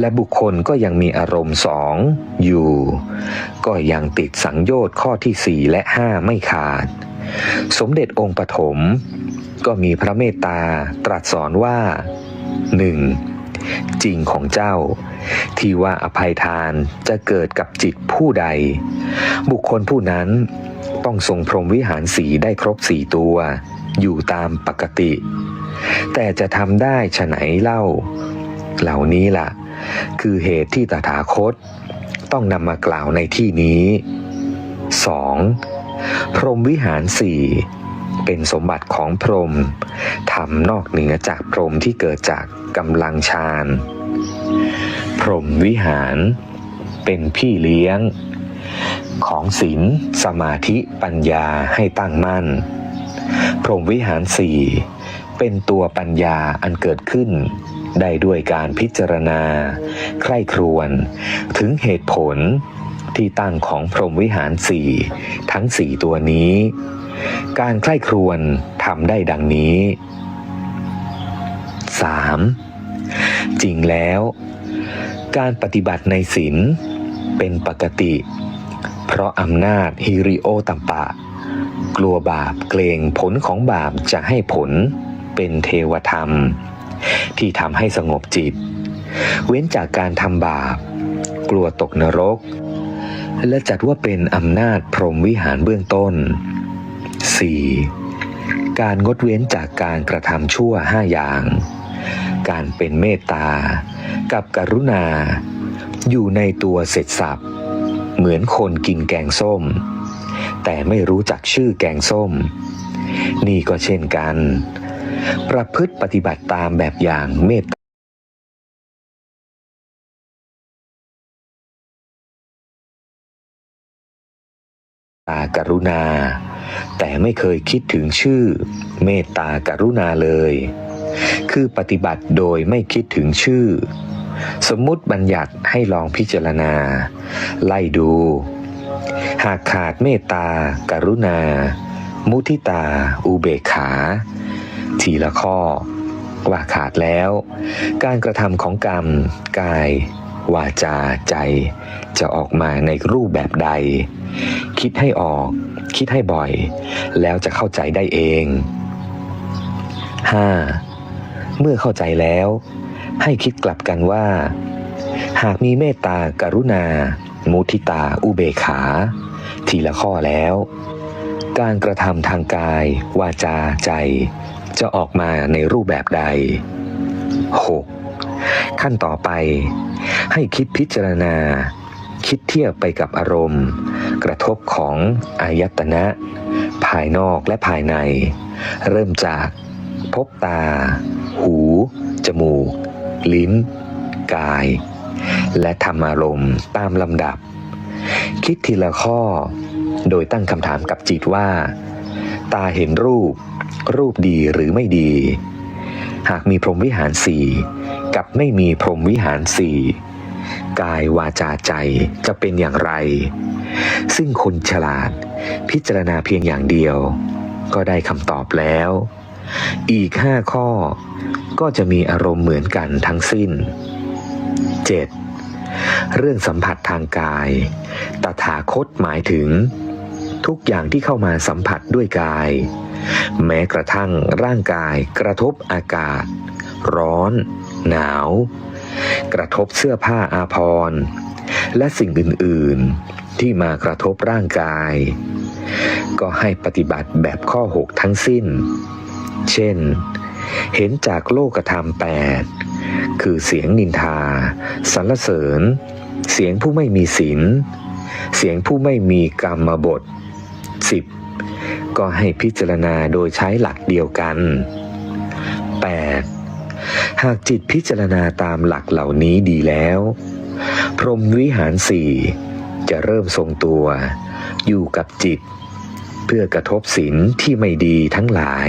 และบุคคลก็ยังมีอารมณ์สองอยู่ ก็ยังติดสังโยชน์ข้อที่สี่และห้าไม่ขาด สมเด็จองค์ปฐมก็มีพระเมตตาตรัสสอนว่าหนึ่งจริงของเจ้า ที่ว่าอภัยทานจะเกิดกับจิตผู้ใด บุคคลผู้นั้นต้องทรงพรหมวิหารสีได้ครบสี่ตัว อยู่ตามปกติ แต่จะทำได้ฉไหนเล่า เหล่านี้ล่ะ คือเหตุที่ตถาคตต้องนำมากล่าวในที่นี้ 2. พรหมวิหารสี่เป็นสมบัติของพรหมทำนอกเหนือจากพรหมที่เกิดจากกำลังฌานพรหมวิหาร เป็นพี่เลี้ยง ของศีลสมาธิปัญญาให้ตั้งมั่น พรหมวิหารสี่เป็นตัวปัญญาอันเกิดขึ้น ได้ด้วยการพิจารณา ใคร่ครวญถึงเหตุผลที่ตั้งของพรหมวิหารสี่ทั้งสี่ตัวนี้ การใคร่ครวญทำได้ดังนี้ 3. จริงแล้ว การปฏิบัติในศีลเป็นปกติ เพราะอำนาจฮิริโอตัมปะ กลัวบาปเกรงผลของบาปจะให้ผลเป็นเทวธรรม ที่ทำให้สงบจิต เว้นจากการทำบาป กลัวตกนรก และจัดว่าเป็นอำนาจพรหมวิหารเบื้องต้น 4. การงดเว้นจากการกระทำชั่วห้าอย่าง การเป็นเมตตา กับกรุณา อยู่ในตัวเสร็จสับเหมือนคนกินแกงส้ม แต่ไม่รู้จักชื่อแกงส้ม นี่ก็เช่นกัน ประพฤติปฏิบัติตามแบบอย่างเมตตากรุณา แต่ไม่เคยคิดถึงชื่อ เมตตากรุณาเลย คือปฏิบัติโดยไม่คิดถึงชื่อ สมมุติบัญญัติให้ลองพิจารณา ไล่ดู หากขาดเมตตากรุณา มุทิตา อุเบกขา ทีละข้อ ว่าขาดแล้ว การกระทำของกรรม กาย วาจาใจ จะออกมาในรูปแบบใด คิดให้ออก คิดให้บ่อย แล้วจะเข้าใจได้เอง 5. เมื่อเข้าใจแล้ว ให้คิดกลับกันว่า หากมีเมตตากรุณา มุทิตาอุเบกขา ทีละข้อแล้วการกระทำทางกาย วาจาใจ จะออกมาในรูปแบบใด 6. ขั้นต่อไป ให้คิดพิจารณา คิดเทียบไปกับอารมณ์ กระทบของอายตนะ ภายนอกและภายใน เริ่มจากพบตา หู จมูก ลิ้น กาย และธรรมอารมณ์ตามลำดับ คิดทีละข้อ โดยตั้งคำถามกับจิตว่า ตาเห็นรูป รูปดีหรือไม่ดี หากมีพรหมวิหารสี่กับไม่มีพรหมวิหารสี่กายวาจาใจจะเป็นอย่างไร ซึ่งคนฉลาดพิจารณาเพียงอย่างเดียว ก็ได้คำตอบแล้ว อีกห้าข้อก็จะมีอารมณ์เหมือนกันทั้งสิ้น 7. เรื่องสัมผัสทางกาย ตถาคตหมายถึง ทุกอย่างที่เข้ามาสัมผัสด้วยกาย แม้กระทั่งร่างกายกระทบอากาศ ร้อน หนาว กระทบเสื้อผ้าอาภรณ์และสิ่งอื่น ๆ ที่มากระทบร่างกาย ก็ให้ปฏิบัติแบบข้อ 6 ทั้งสิ้น เช่น เห็นจากโลกธรรมแปดคือเสียงนินทาสรรเสริญ เสียงผู้ไม่มีศีลเสียงผู้ไม่มีกรรมบท 10. ก็ให้พิจารณาโดยใช้หลักเดียวกัน 8. หากจิตพิจารณาตามหลักเหล่านี้ดีแล้ว พรหมวิหารสี่จะเริ่มทรงตัว อยู่กับจิต เพื่อกระทบศีลที่ไม่ดีทั้งหลาย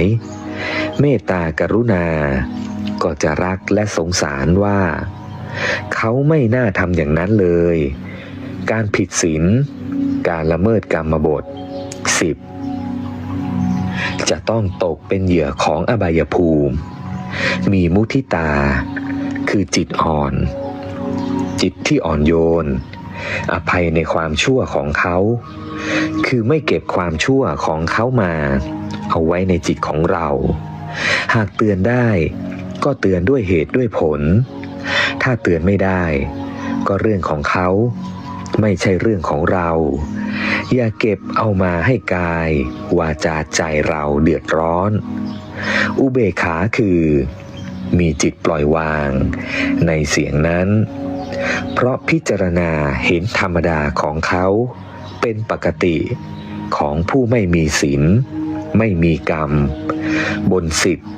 เมตตากรุณา ก็จะรักและสงสารว่า เขาไม่น่าทำอย่างนั้นเลย การผิดศีลการละเมิดกรรมบท 10. จะต้องตกเป็นเหยื่อของอบายภูมิ มีมุทิตา คือจิตอ่อน จิตที่อ่อนโยน อภัยในความชั่วของเขา คือไม่เก็บความชั่วของเขามา เอาไว้ในจิตของเรา หากเตือนได้ก็เตือนด้วยเหตุด้วยผล ถ้าเตือนไม่ได้ ก็เรื่องของเขา ไม่ใช่เรื่องของเรา อย่าเก็บเอามาให้กาย วาจาใจเราเดือดร้อน อุเบกขาคือ มีจิตปล่อยวาง ในเสียงนั้น เพราะพิจารณาเห็นธรรมดาของเขาเป็นปกติของผู้ไม่มีศีลไม่มีกรรม บนสิทธิ์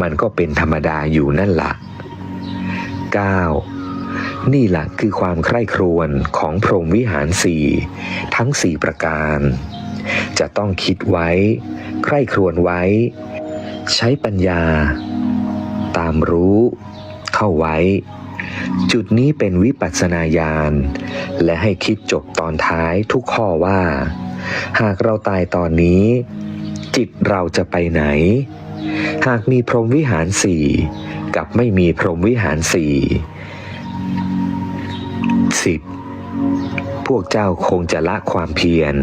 มันก็เป็นธรรมดาอยู่นั่นละ 9. นี่แหละคือความใคร่ครวญของพรหมวิหารสี่ทั้งสี่ประการ จะต้องคิดไว้ ใคร่ครวญไว้ ใช้ปัญญา ตามรู้ เข้าไว้ จุดนี้เป็นวิปัสสนาญาณ และให้คิดจบตอนท้ายทุกข้อว่า หากเราตายตอนนี้ จิตเราจะไปไหน หากมีพรหมวิหารสี่กับไม่มีพรหมวิหารสี่ สิบพวกเจ้าคงจะละความเพียร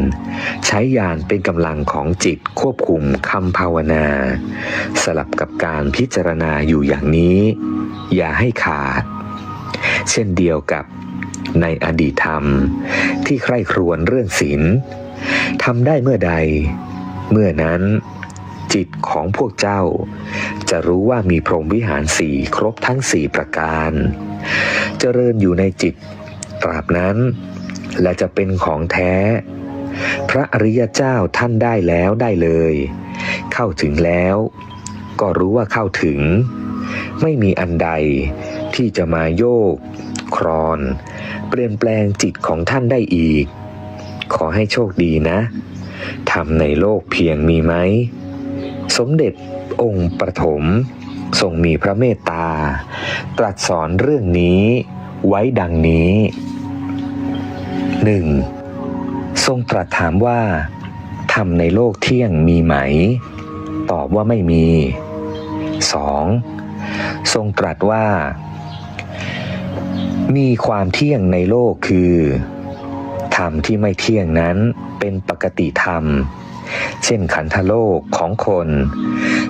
ใช้ยานเป็นกำลังของจิตควบคุมคำภาวนา สลับกับการพิจารณาอยู่อย่างนี้ อย่าให้ขาด เช่นเดียวกับในอดีตธรรม ที่ใคร่ครวญเรื่องศีลทำได้เมื่อใด เมื่อนั้น จิตของพวกเจ้า จะรู้ว่ามีพรหมวิหารสี่ครบทั้งสี่ประการ เจริญอยู่ในจิต ตราบนั้น และจะเป็นของแท้ พระอริยเจ้าท่านได้แล้วได้เลย เข้าถึงแล้ว ก็รู้ว่าเข้าถึง ไม่มีอันใดที่จะมาโยก ครอน เปลี่ยนแปลงจิตของท่านได้อีก ขอให้โชคดีนะทำในโลกเพียงมีไหม สมเด็จองค์ประถมทรงมีพระเมตตา ตรัสสอนเรื่องนี้ ไว้ดังนี้หนึ่งทรงตรัสถามว่าธรรมในโลกเที่ยงมีไหม ตอบว่าไม่มี 2. ทรงตรัสว่า มีความเที่ยงในโลกคือธรรมที่ไม่เที่ยงนั้นเป็นปกติธรรม เช่นขันธโลกของคน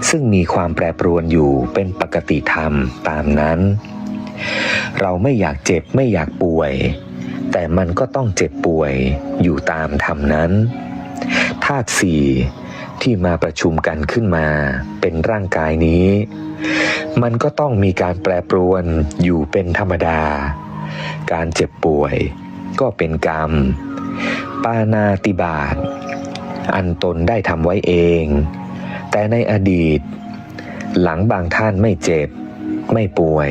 ซึ่งมีความแปรปรวนอยู่เป็นปกติธรรมตามนั้น เราไม่อยากเจ็บไม่อยากป่วย แต่มันก็ต้องเจ็บป่วยอยู่ตามธรรมนั้นธาตุสี่ที่มาประชุมกันขึ้นมาเป็นร่างกายนี้ มันก็ต้องมีการแปรปรวนอยู่เป็นธรรมดา การเจ็บป่วยก็เป็นกรรม ปานาติบาตอันตนได้ทำไว้เอง แต่ในอดีต หลังบางท่านไม่เจ็บ ไม่ป่วย